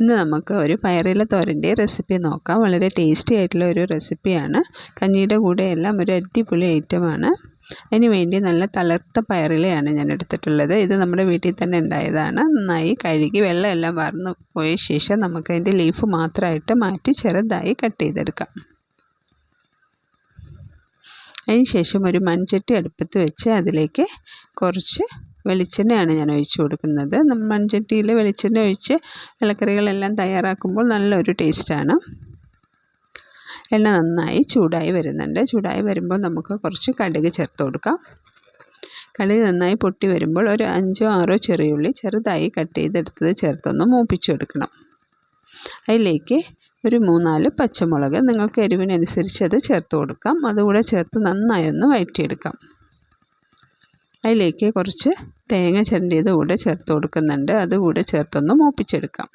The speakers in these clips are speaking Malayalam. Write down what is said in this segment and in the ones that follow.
ഇന്ന് നമുക്ക് ഒരു പയറില തോരന്റെ റെസിപ്പി നോക്കാം. വളരെ ടേസ്റ്റി ആയിട്ടുള്ള ഒരു റെസിപ്പിയാണ് കഞ്ഞിയുടെ കൂടെ എല്ലാം ഒരു അടിപൊളി ഐറ്റമാണ് അതിന് വേണ്ടി നല്ല തളർത്ത പയറിലയാണ് ഞാൻ എടുത്തിട്ടുള്ളത്. ഇത് നമ്മുടെ വീട്ടിൽ തന്നെ ഉണ്ടായതാണ്. നന്നായി കഴുകി വെള്ളമെല്ലാം വാർന്നു പോയ ശേഷം നമുക്ക് അതിന്റെ ലീഫ് മാത്രമായിട്ട് മാറ്റി ചെറുതായി കട്ട് ചെയ്തെടുക്കാം. അതിന് ശേഷം ഒരു മൺചട്ടി അടുപ്പത്ത് വെച്ച് അതിലേക്ക് കുറച്ച് വെളിച്ചെണ്ണയാണ് ഞാൻ ഒഴിച്ചു കൊടുക്കുന്നത്. നമ്മൾ മൺചട്ടിയിൽ വെളിച്ചെണ്ണ ഒഴിച്ച് ഇലക്കറികളെല്ലാം തയ്യാറാക്കുമ്പോൾ നല്ലൊരു ടേസ്റ്റാണ്. എണ്ണ നന്നായി ചൂടായി വരുന്നുണ്ട്. ചൂടായി വരുമ്പോൾ നമുക്ക് കുറച്ച് കടുക് ചേർത്ത് കൊടുക്കാം. കടുക് നന്നായി പൊട്ടി വരുമ്പോൾ ഒരു അഞ്ചോ ആറോ ചെറിയുള്ളി ചെറുതായി കട്ട് ചെയ്തെടുത്തത് ചേർത്തൊന്ന് മൂപ്പിച്ചെടുക്കണം അതിലേക്ക് ഒരു മൂന്നാൽ പച്ചമുളക് നിങ്ങൾക്ക് എരിവിനനുസരിച്ച് അത് ചേർത്ത് കൊടുക്കാം. അതുകൂടെ ചേർത്ത് നന്നായി ഒന്ന് വഴറ്റിയെടുക്കാം. അതിലേക്ക് കുറച്ച് തേങ്ങ ചിരണ്ടിയത് കൂടെ ചേർത്ത് കൊടുക്കുന്നുണ്ട്. അതുകൂടെ ചേർത്തൊന്ന് മൂപ്പിച്ചെടുക്കാം.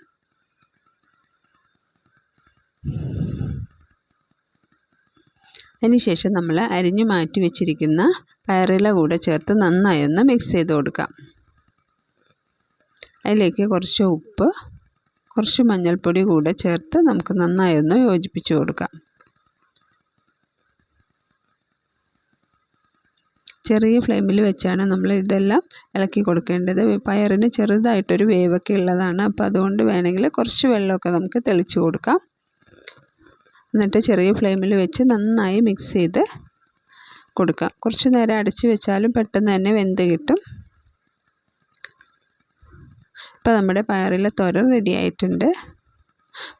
അതിനുശേഷം നമ്മൾ അരിഞ്ഞു മാറ്റി വെച്ചിരിക്കുന്ന പയറില കൂടെ ചേർത്ത് നന്നായി ഒന്ന് മിക്സ് ചെയ്ത് കൊടുക്കാം. അതിലേക്ക് കുറച്ച് ഉപ്പ് കുറച്ച് മഞ്ഞൾപ്പൊടി കൂടെ ചേർത്ത് നമുക്ക് നന്നായി ഒന്ന് യോജിപ്പിച്ച് കൊടുക്കാം. ചെറിയ ഫ്ലെയിമിൽ വെച്ചാണ് നമ്മൾ ഇതെല്ലാം ഇളക്കി കൊടുക്കേണ്ടത്. പയറിന് ചെറുതായിട്ടൊരു വേവൊക്കെ ഉള്ളതാണ്. അപ്പോൾ അതുകൊണ്ട് വേണമെങ്കിൽ കുറച്ച് വെള്ളമൊക്കെ നമുക്ക് തെളിച്ച് കൊടുക്കാം. എന്നിട്ട് ചെറിയ ഫ്ലെയിമിൽ വെച്ച് നന്നായി മിക്സ് ചെയ്ത് കൊടുക്കാം. കുറച്ച് നേരം അടച്ച് വെച്ചാലും പെട്ടെന്ന് തന്നെ വെന്ത് കിട്ടും. ഇപ്പോൾ നമ്മുടെ പയറിലെ തൊര റെഡി ആയിട്ടുണ്ട്.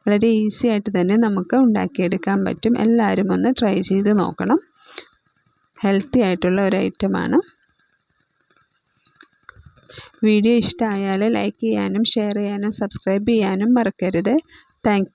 വളരെ ഈസി ആയിട്ട് തന്നെ നമുക്ക് ഉണ്ടാക്കിയെടുക്കാൻ പറ്റും. എല്ലാവരും ഒന്ന് ട്രൈ ചെയ്ത് നോക്കണം. ഹെൽത്തി ആയിട്ടുള്ള ഒരു ഐറ്റമാണ്. വീഡിയോ ഇഷ്ടമായാൽ ലൈക്ക് ചെയ്യാനും ഷെയർ ചെയ്യാനും സബ്സ്ക്രൈബ് ചെയ്യാനും മറക്കരുത്. താങ്ക്